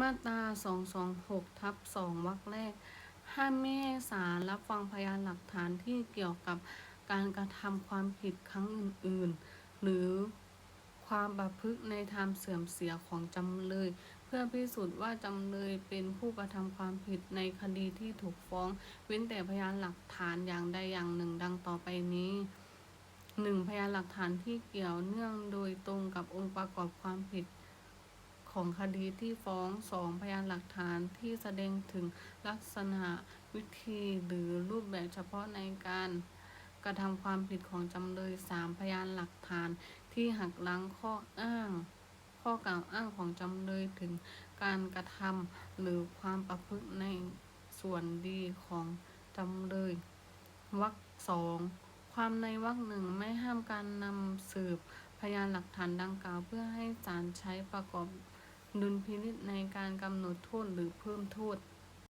มาตรา226ทับ2วรรคแรก ห้ามไม่ให้ศาลรับฟังพยานหลักฐานที่เกี่ยวกับการกระทำความผิดครั้งอื่น ๆ หรือความประพฤติในทางเสื่อมเสียของจำเลย เพื่อพิสูจน์ว่าจำเลยเป็นผู้กระทำความผิดในคดีที่ถูกฟ้อง เว้นแต่พยานหลักฐานอย่างใดอย่างหนึ่งดังต่อไปนี้ 1. พยานหลักฐานที่เกี่ยวเนื่องโดยตรงกับองค์ประกอบความผิด ของคดีที่ฟ้อง 2. พยานหลักฐานที่แสดงถึงลักษณะวิธีหรือรูปแบบเฉพาะในการกระทำความผิดของจำเลย 3. พยานหลักฐานที่หักล้างข้ออ้าง ข้อกล่าวอ้างของจำเลยถึงการกระทำหรือความประพฤติในส่วนดีของจำเลยวรรคสองความในวรรคหนึ่งไม่ห้ามการนำสืบพยานหลักฐานดังกล่าวเพื่อให้ศาลใช้ประกอบ ดุลพินิษในการกำหนดโทษหรือเพิ่มโทษ